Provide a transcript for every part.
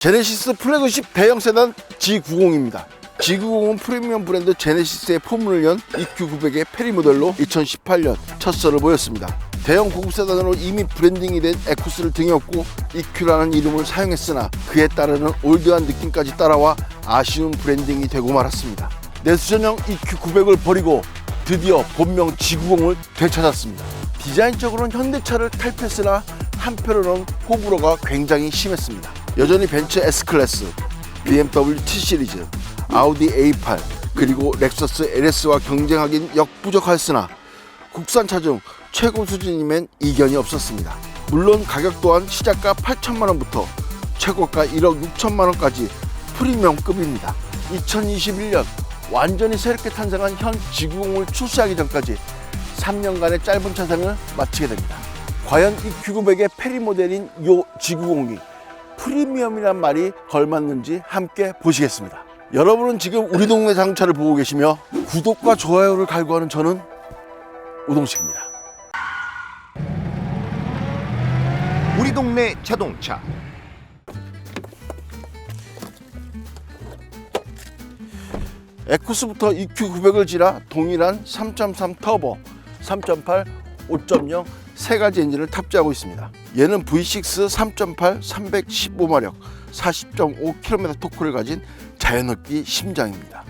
제네시스 플래그십 대형 세단 G90입니다. G90은 프리미엄 브랜드 제네시스의 포문을 연 EQ900의 페리 모델로 2018년 첫 썰을 보였습니다. 대형 고급 세단으로 이미 브랜딩이 된 에쿠스를 등에 업고 EQ라는 이름을 사용했으나 그에 따르는 올드한 느낌까지 따라와 아쉬운 브랜딩이 되고 말았습니다. 내수전형 EQ900을 버리고 드디어 본명 G90을 되찾았습니다. 디자인적으로는 현대차를 탈피했으나 한편으로는 호불호가 굉장히 심했습니다. 여전히 벤츠 S클래스, BMW T 시리즈, 아우디 A8 그리고 렉서스 LS와 경쟁하긴 역부족하였으나 국산차 중 최고 수준이면 이견이 없었습니다. 물론 가격 또한 시작가 8천만 원부터 최고가 1억 6천만 원까지 프리미엄급입니다. 2021년 완전히 새롭게 탄생한 현 G90을 출시하기 전까지 3년간의 짧은 차생을 마치게 됩니다. 과연 이 Q900의 페리 모델인 요 G90이 프리미엄이란 말이 걸맞는지 함께 보시겠습니다. 여러분은 지금 우리 동네 자동차를 보고 계시며 구독과 좋아요를 갈구하는 저는 우동식입니다. 우리 동네 자동차 에쿠스부터 EQ900을 지나 동일한 3.3 터보, 3.8, 5.0 세 가지 엔진을 탑재하고 있습니다. 얘는 V6 3.8 315마력 40.5km 토크를 가진 자연흡기 심장입니다.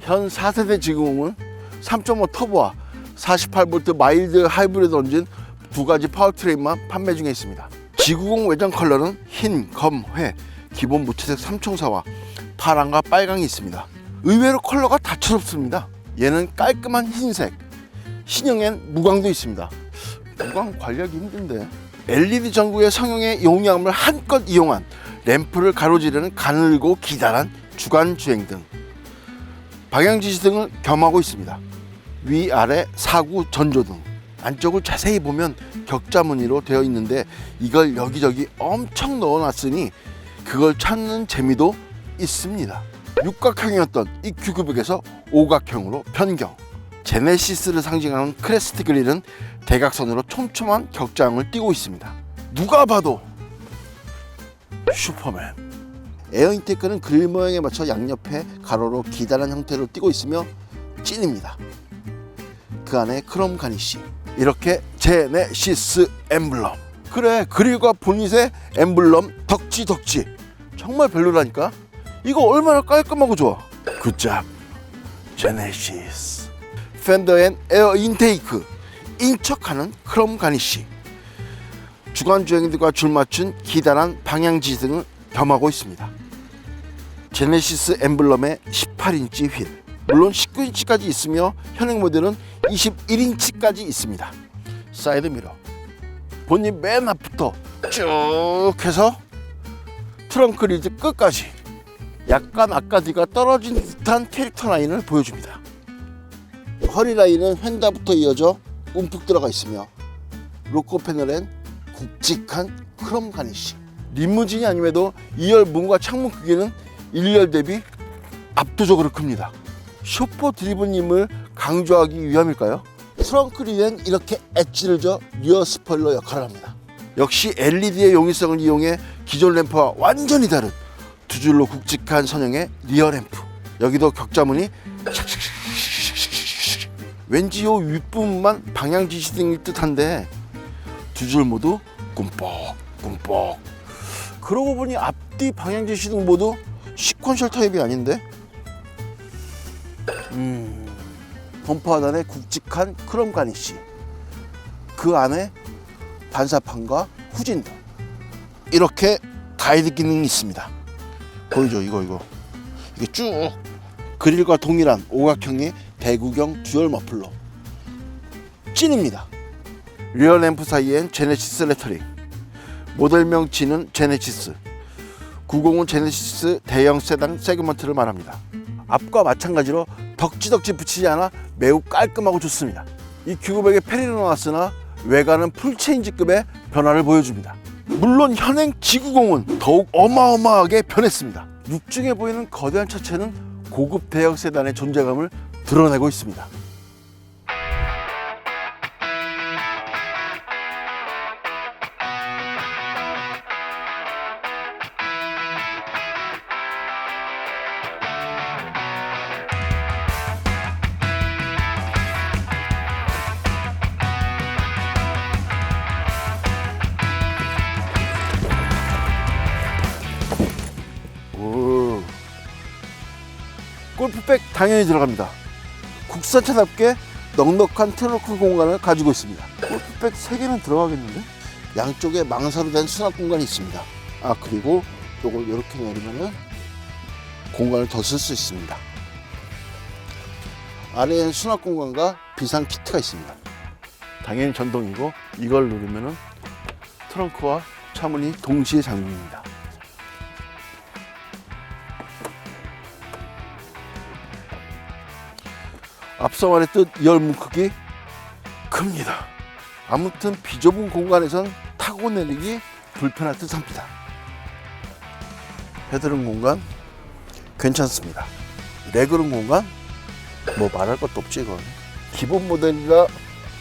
현 4세대 지금은 3.5 터보와 48V 마일드 하이브리드 엔진 두 가지 파워트레인만 판매 중에 있습니다. G90 외장 컬러는 흰, 검, 회, 기본 무채색 삼총사와 파랑과 빨강이 있습니다. 의외로 컬러가 다채롭습니다. 얘는 깔끔한 흰색, 신형엔 무광도 있습니다. 무광 관리하기 힘든데. LED 전구의 성형의 용량을 한껏 이용한 램프를 가로지르는 가늘고 기다란 주간 주행 등 방향 지시 등을 겸하고 있습니다. 위 아래 사구 전조 등 안쪽을 자세히 보면 격자 무늬로 되어 있는데 이걸 여기저기 엄청 넣어놨으니 그걸 찾는 재미도 있습니다. 육각형이었던 이 Q900에서 오각형으로 변경. 제네시스를 상징하는 크레스트 그릴은 대각선으로 촘촘한 격자형을 띠고 있습니다. 누가 봐도 슈퍼맨. 에어 인테이크는 그릴 모양에 맞춰 양옆에 가로로 기다란 형태로 띠고 있으며 찐입니다. 그 안에 크롬 가니쉬. 이렇게 제네시스 엠블럼. 그래 그릴과 보닛의 엠블럼 덕지 덕지. 정말 별로라니까. 이거 얼마나 깔끔하고 좋아. 굿잡. 제네시스. 팬더 앤 에어 인테이크. 인척하는 크롬 가니쉬. 주간 주행들과 줄맞춘 기다란 방향지 등을 겸하고 있습니다. 제네시스 엠블럼에 18인치 휠, 물론 19인치까지 있으며 현행 모델은 21인치까지 있습니다. 사이드 미러, 본인 맨 앞부터 쭉 해서 트렁크 리드 끝까지 약간 아까 뒤가 떨어진 듯한 캐릭터 라인을 보여줍니다. 허리 라인은 휀다부터 이어져 움푹 들어가 있으며 로코 패널엔 굵직한 크롬 가니쉬 리무진이 아님에도 2열 문과 창문 크기는 1열 대비 압도적으로 큽니다. 쇼퍼 드리븐임을 강조하기 위함일까요? 트렁크 리엔 이렇게 엣지를 져 리어 스포일러 역할을 합니다. 역시 LED의 용이성을 이용해 기존 램프와 완전히 다른 두 줄로 굵직한 선형의 리어 램프. 여기도 격자문이 왠지 요 윗부분만 방향 지시등일 듯한데 두 줄 모두 꿈뻑 꿈뻑. 그러고 보니 앞뒤 방향 지시등 모두 시퀀셜 타입이 아닌데? 음 범퍼 하단에 굵직한 크롬 가니쉬 그 안에 반사판과 후진등 이렇게 가이드 기능이 있습니다. 보이죠? 이거 이거. 이게 쭉 그릴과 동일한 오각형의 대구경 듀얼 머플러. 찐입니다. 리어 램프 사이엔 제네시스 레터링. 모델명 G는 제네시스. 90은 제네시스 대형 세단 세그먼트를 말합니다. 앞과 마찬가지로 덕지덕지 붙이지 않아 매우 깔끔하고 좋습니다. 이 Q900에 페리로 나왔으나 외관은 풀체인지급의 변화를 보여줍니다. 물론 현행 G90은 더욱 어마어마하게 변했습니다. 육중해 보이는 거대한 차체는 고급 대형 세단의 존재감을 드러내고 있습니다. 골프백 당연히 들어갑니다. 국산차답게 넉넉한 트렁크 공간을 가지고 있습니다. 골프백 3개는 들어가겠는데? 양쪽에 망사로 된 수납 공간이 있습니다. 아 그리고 요걸 이렇게 내리면은 공간을 더 쓸 수 있습니다. 아래엔 수납 공간과 비상 키트가 있습니다. 당연히 전동이고 이걸 누르면은 트렁크와 차문이 동시에 잠깁니다. 앞서 말했듯 열문 크기 큽니다. 아무튼 비좁은 공간에선 타고 내리기 불편할 듯 합니다. 헤드룸 공간 괜찮습니다. 레그룸 공간 뭐 말할 것도 없지 이건. 기본 모델이라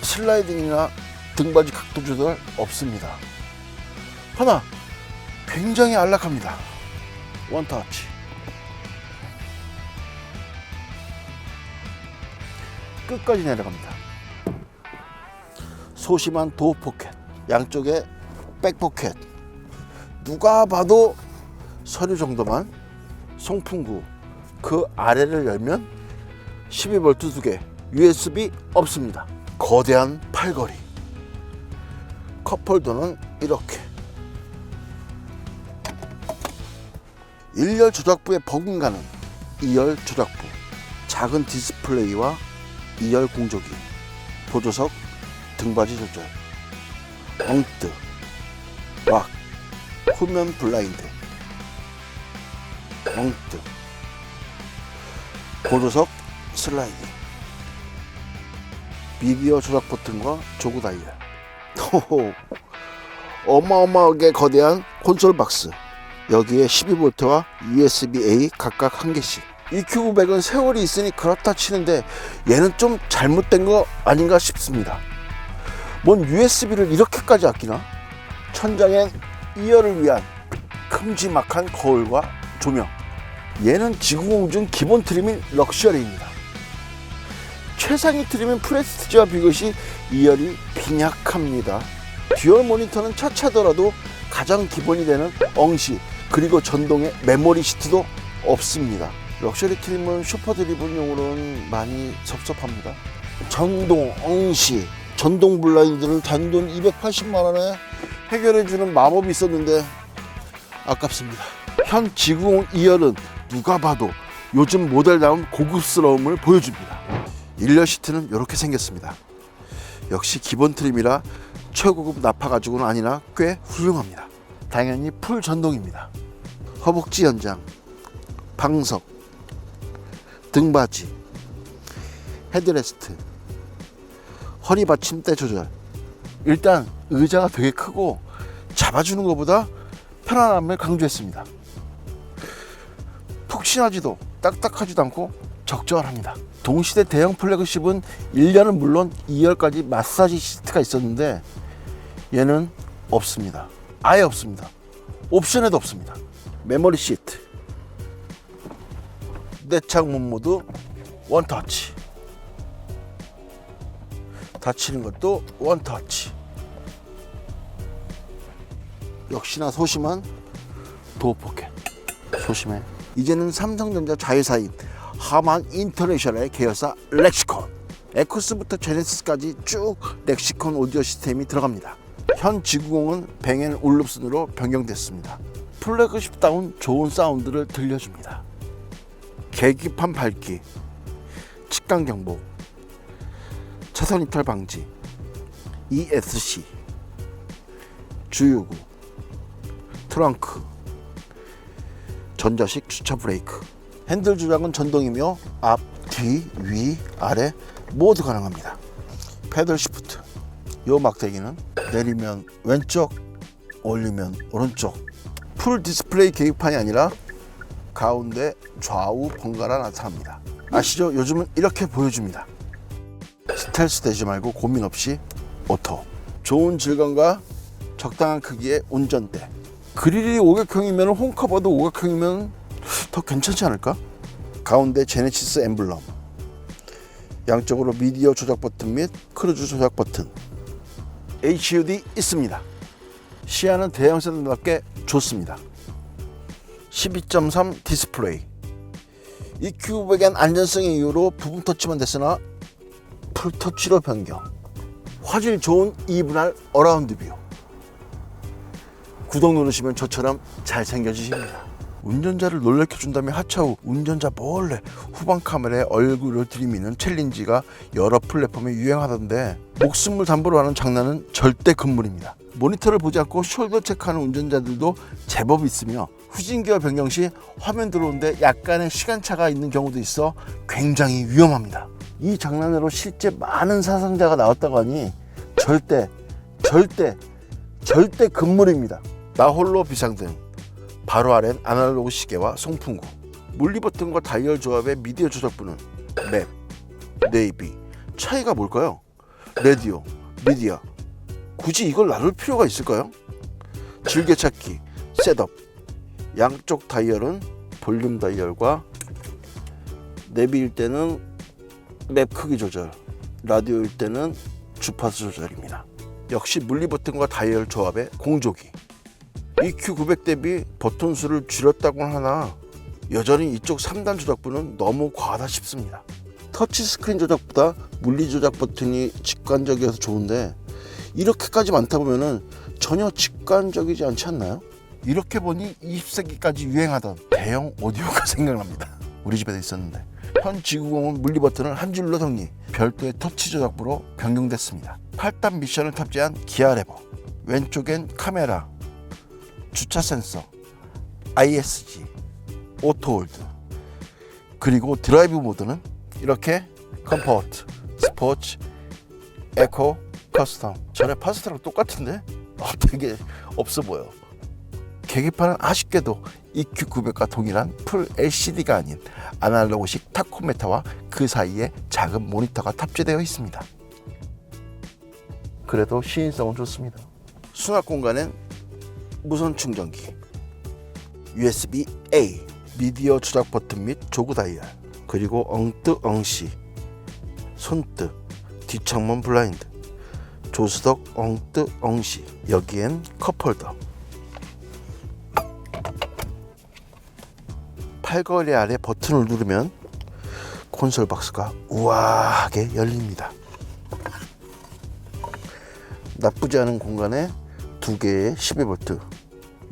슬라이딩이나 등받이 각도 조절 없습니다. 하나 굉장히 안락합니다. 원터치. 끝까지 내려갑니다. 소심한 도어 포켓, 양쪽에 백 포켓. 누가 봐도 서류 정도만 송풍구 그 아래를 열면 12V 두 개, USB 없습니다. 거대한 팔걸이. 컵홀더는 이렇게. 일열 조작부의 버금가는 2열 조작부. 작은 디스플레이와 2열 공조기. 보조석, 등받이 조절. 엉뜨, 락, 후면 블라인드. 엉뜨. 보조석, 슬라이딩. 미디어 조작 버튼과 조구 다이얼. 호호. 어마어마하게 거대한 콘솔 박스. 여기에 12V와 USB-A 각각 한 개씩. EQ900은 세월이 있으니 그렇다 치는데 얘는 좀 잘못된 거 아닌가 싶습니다. 뭔 USB를 이렇게까지 아끼나? 천장엔 이열을 위한 큼지막한 거울과 조명. 얘는 지구공중 기본 트림인 럭셔리입니다. 최상위 트림은 프레스티지와 비교시 2열이 빈약합니다. 듀얼 모니터는 차차더라도 가장 기본이 되는 엉시 그리고 전동의 메모리 시트도 없습니다. 럭셔리 트림은 슈퍼 드리븐용으로는 많이 섭섭합니다. 전동 엉시 전동 블라인드를 단돈 280만 원에 해결해주는 마법이 있었는데 아깝습니다. 현 지구온 2열은 누가 봐도 요즘 모델다운 고급스러움을 보여줍니다. 1열 시트는 이렇게 생겼습니다. 역시 기본 트림이라 최고급 나파 가지고는 아니나 꽤 훌륭합니다. 당연히 풀 전동입니다. 허벅지 연장, 방석, 등받이, 헤드레스트, 허리 받침대 조절. 일단 의자가 되게 크고 잡아주는 것보다 편안함을 강조했습니다. 푹신하지도 딱딱하지도 않고 적절합니다. 동시대 대형 플래그십은 1년은 물론 2열까지 마사지 시트가 있었는데 얘는 없습니다. 아예 없습니다. 옵션에도 없습니다. 메모리 시트. 내창문 모드 원터치. 닫히는 것도 원터치. 역시나 소심한 도어 포켓. 소심해. 이제는 삼성전자 자회사인 하만 인터내셔널의 계열사 렉시콘. 에코스부터 제네시스까지 쭉 렉시콘 오디오 시스템이 들어갑니다. 현 지구공은 뱅앤 올룹슨으로 변경됐습니다. 플래그십다운 좋은 사운드를 들려줍니다. 계기판 밝기, 측강 경보, 차선 이탈 방지, ESC, 주유구, 트렁크, 전자식 주차 브레이크, 핸들 조작은 전동이며 앞, 뒤, 위, 아래 모두 가능합니다. 패들 시프트, 요 막대기는 내리면 왼쪽, 올리면 오른쪽. 풀 디스플레이 계기판이 아니라 가운데 좌우 번갈아 나타납니다. 아시죠? 요즘은 이렇게 보여줍니다. 스텔스 되지 말고 고민 없이 오토. 좋은 질감과 적당한 크기의 운전대. 그릴이 오각형이면 홈커버도 오각형이면 더 괜찮지 않을까? 가운데 제네시스 엠블럼. 양쪽으로 미디어 조작 버튼 및 크루즈 조작 버튼. HUD 있습니다. 시야는 대형 세단답게 좋습니다. 12.3 디스플레이. EQ900엔 안전성의 이유로 부분 터치만 됐으나 풀 터치로 변경. 화질 좋은 이분할 어라운드 뷰. 구독 누르시면 저처럼 잘생겨지십니다. 운전자를 놀래켜 준다며 하차 후 운전자 몰래 후방 카메라에 얼굴을 들이미는 챌린지가 여러 플랫폼에 유행하던데 목숨을 담보로 하는 장난은 절대 금물입니다. 모니터를 보지 않고 숄더 체크하는 운전자들도 제법 있으며 후진기어 변경 시 화면 들어오는데 약간의 시간차가 있는 경우도 있어 굉장히 위험합니다. 이 장난으로 실제 많은 사상자가 나왔다고 하니 절대 절대 절대 금물입니다. 나 홀로 비상등 바로 아래는 아날로그 시계와 송풍구 물리 버튼과 다이얼 조합의 미디어 조작부는 맵, 네이비 차이가 뭘까요? 레디오, 미디어 굳이 이걸 나눌 필요가 있을까요? 즐겨찾기, 셋업 양쪽 다이얼은 볼륨 다이얼과 내비일 때는 맵 크기 조절 라디오일 때는 주파수 조절입니다 역시 물리 버튼과 다이얼 조합의 공조기 EQ900 대비 버튼 수를 줄였다고는 하나 여전히 이쪽 3단 조작부는 너무 과하다 싶습니다. 터치 스크린 조작보다 물리 조작 버튼이 직관적이어서 좋은데 이렇게까지 많다 보면은 전혀 직관적이지 않지 않나요? 이렇게 보니 20세기까지 유행하던 대형 오디오가 생각납니다. 우리 집에도 있었는데 현 지구공은 물리 버튼을 한 줄로 정리 별도의 터치 조작부로 변경됐습니다. 8단 미션을 탑재한 기아 레버 왼쪽엔 카메라 주차 센서, ISG, 오토홀드 그리고 드라이브 모드는 이렇게 컴포트, 스포츠, 에코, 커스텀 전에 파스타랑 똑같은데 어, 되게 없어 보여 계기판은 아쉽게도 EQ900과 동일한 풀 LCD가 아닌 아날로그식 타코메타와 그 사이에 작은 모니터가 탑재되어 있습니다 그래도 시인성은 좋습니다 수납 공간엔 무선 충전기, USB-A, 미디어 조작 버튼 및 조그 다이얼, 그리고 엉뜨 엉시, 손뜨, 뒷창문 블라인드, 조수석 엉뜨 엉시, 여기엔 컵홀더. 팔걸이 아래 버튼을 누르면 콘솔 박스가 우아하게 열립니다. 나쁘지 않은 공간에 두 개의 12V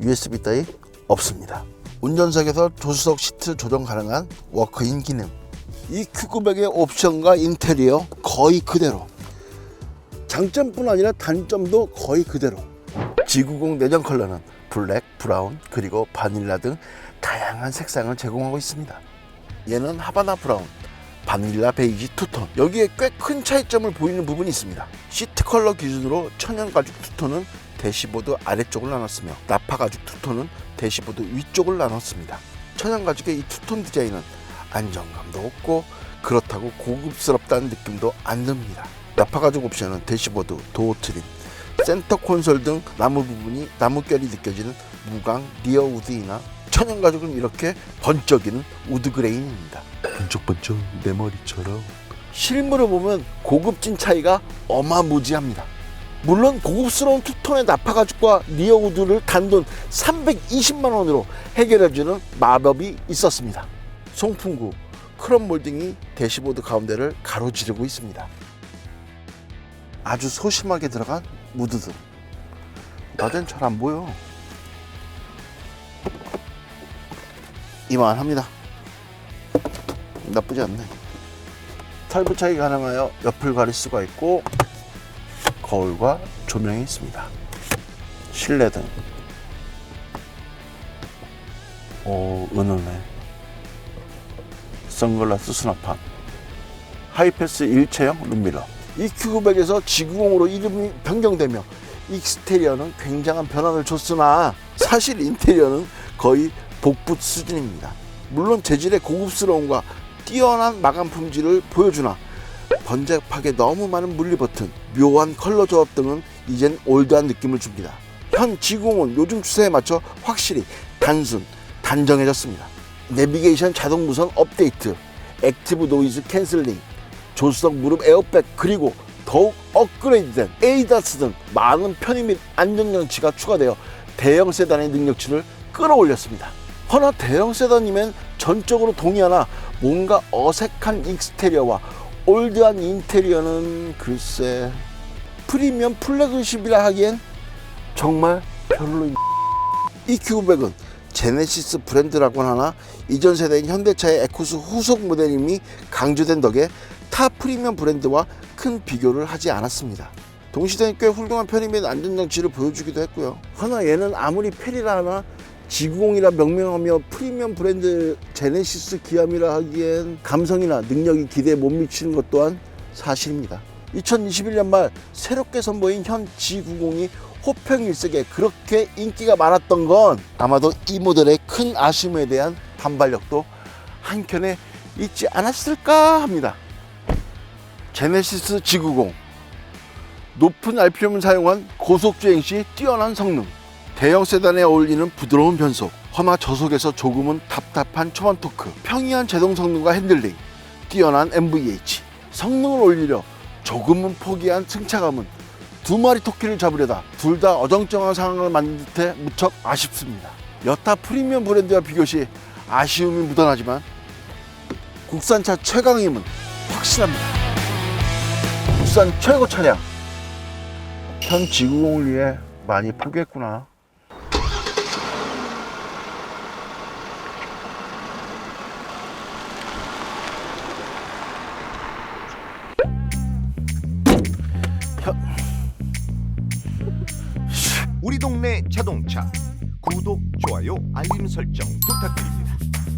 USB 따위 없습니다. 운전석에서 조수석 시트 조정 가능한 워크인 기능. 이 Q900의 옵션과 인테리어 거의 그대로. 장점뿐 아니라 단점도 거의 그대로. G90 내장 컬러는 블랙, 브라운, 그리고 바닐라 등 다양한 색상을 제공하고 있습니다. 얘는 하바나 브라운, 바닐라 베이지 투톤. 여기에 꽤 큰 차이점을 보이는 부분이 있습니다. 시트 컬러 기준으로 천연 가죽 투톤은 대시보드 아래쪽을 나눴으며 나파 가죽 투톤은 대시보드 위쪽을 나눴습니다. 천연 가죽의 이 투톤 디자인은 안정감도 없고 그렇다고 고급스럽다는 느낌도 안 듭니다. 나파 가죽 옵션은 대시보드, 도어 트림, 센터 콘솔 등 나무 부분이 나무결이 느껴지는 무광 리어 우드이나 천연 가죽은 이렇게 번쩍이는 우드 그레인입니다. 번쩍번쩍 내 머리처럼 실물을 보면 고급진 차이가 어마무지합니다. 물론 고급스러운 투톤의 나파 가죽과 리어 우드를 단돈 320만 원으로 해결해주는 마법이 있었습니다. 송풍구, 크롬 몰딩이 대시보드 가운데를 가로지르고 있습니다. 아주 소심하게 들어간 무드등. 낮엔 잘 안 보여. 이만합니다. 나쁘지 않네. 탈부착이 가능하여 옆을 가릴 수가 있고 거울과 조명이 있습니다. 실내등. 오, 은은해. 선글라스 수납판. 하이패스 일체형 룸미러. EQ900에서 G90으로 이름이 변경되며 익스테리어는 굉장한 변화를 줬으나 사실 인테리어는 거의 복붙 수준입니다. 물론 재질의 고급스러움과 뛰어난 마감 품질을 보여주나 번잡하게 너무 많은 물리 버튼, 묘한 컬러 조합 등은 이젠 올드한 느낌을 줍니다. 현 G90은 요즘 추세에 맞춰 확실히 단순, 단정해졌습니다. 내비게이션 자동 무선 업데이트, 액티브 노이즈 캔슬링, 조수석 무릎 에어백 그리고 더욱 업그레이드된 에이다스 등 많은 편의 및 안전 장치가 추가되어 대형 세단의 능력치를 끌어올렸습니다. 허나 대형 세단이면 전적으로 동의하나 뭔가 어색한 익스테리어와 올드한 인테리어는 글쎄 프리미엄 플래그십이라 하기엔 정말 별로입니다. EQ900은 제네시스 브랜드라고 하나 이전 세대인 현대차의 에쿠스 후속 모델임이 강조된 덕에 타 프리미엄 브랜드와 큰 비교를 하지 않았습니다. 동시대에 꽤 훌륭한 편의면 안전장치를 보여주기도 했고요. 허나 얘는 아무리 페리라 하나 지구공이라 명명하며 프리미엄 브랜드 제네시스 기함이라 하기엔 감성이나 능력이 기대에 못 미치는 것 또한 사실입니다. 2021년 말 새롭게 선보인 현 G90이 호평 일색에 그렇게 인기가 많았던 건 아마도 이 모델의 큰 아쉬움에 대한 반발력도 한켠에 있지 않았을까 합니다. 제네시스 G90 높은 RPM을 사용한 고속주행 시 뛰어난 성능 대형 세단에 어울리는 부드러운 변속 허나 저속에서 조금은 답답한 초반 토크 평이한 제동 성능과 핸들링 뛰어난 MVH 성능을 올리려 조금은 포기한 승차감은 두 마리 토끼를 잡으려다 둘 다 어정쩡한 상황을 만든 듯해 무척 아쉽습니다. 여타 프리미엄 브랜드와 비교시 아쉬움이 묻어나지만 국산차 최강임은 확실합니다. 국산 최고 차량. 현 지구공을 위해 많이 포기했구나. 자동차 구독, 좋아요, 알림 설정 부탁드립니다.